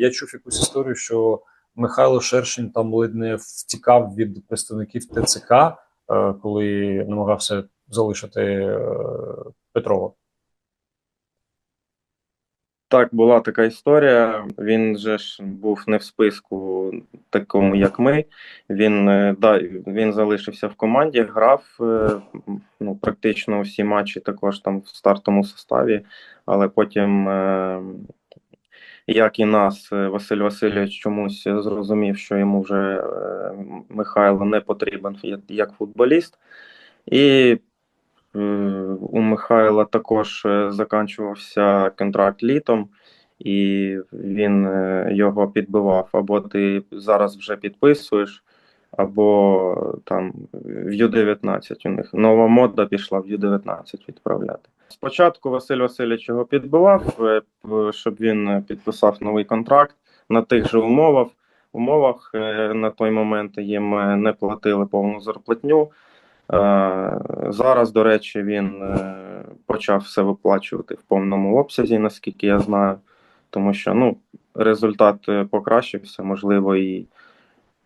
я чув якусь історію, що Михайло Шершень там ледь не втікав від представників ТЦК, е, коли намагався залишити е, Петрова. Так, була така історія. Він же ж був не в списку такому, як ми. Він е, да, він залишився в команді, грав ну, практично всі матчі також там в стартовому составі, але потім, як і нас, е, Василь Васильович чомусь зрозумів, що йому вже е, Михайло не потрібен як- футболіст. І Е, У Михайла також заканчувався контракт літом, і він його підбивав. Або ти зараз вже підписуєш, або там в Ю-19 у них нова мода пішла в Ю-19 відправляти. Спочатку Василь Васильович його підбивав, е, щоб він підписав новий контракт на тих же умовах. Умовах е, на той момент їм е, не платили повну зарплатню. Зараз, до речі, він почав все виплачувати в повному обсязі, наскільки я знаю, тому що ну, результат покращився, можливо, і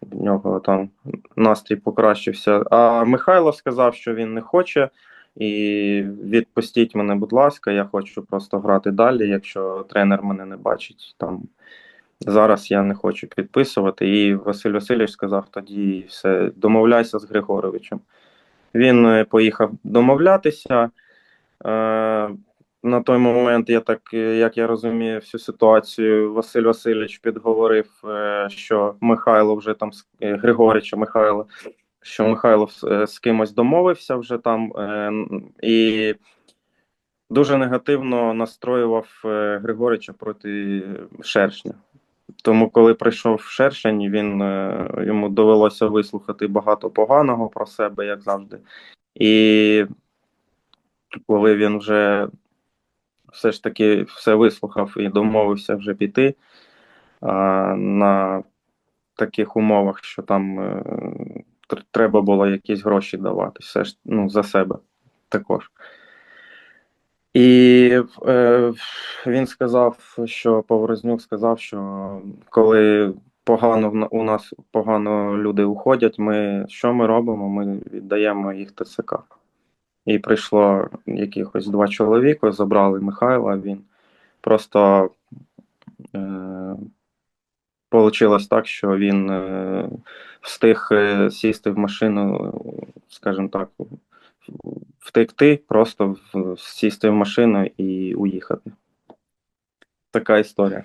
в нього там настрій покращився. А Михайло сказав, що він не хоче, і відпустіть мене, будь ласка, я хочу просто грати далі, якщо тренер мене не бачить там. Зараз я не хочу підписувати. І Василь Васильович сказав тоді все, домовляйся з Григоровичем. Він е, поїхав домовлятися. На той момент, я так, е, як я розумію всю ситуацію, Василь Васильович підговорив, е, що Михайло вже там е, Григорича Михайло, що Михайло з кимось домовився вже там, і дуже негативно настроював Григорича проти Шершня. Тому, коли прийшов Шершень, він йому довелося вислухати багато поганого про себе, як завжди. І коли він вже все ж таки все вислухав і домовився вже піти а, на таких умовах, що там е, треба було якісь гроші давати, все ж ну, за себе також. І е, він сказав, що Поворознюк сказав, що коли погано у нас погано люди уходять, ми що ми робимо? Ми віддаємо їх ТЦК. І прийшло якихось два чоловіка, забрали Михайла. Він просто е, Получилось так, що він е, встиг е, сісти в машину, скажімо так, втекти, просто в- сісти в машину і уїхати. Така історія.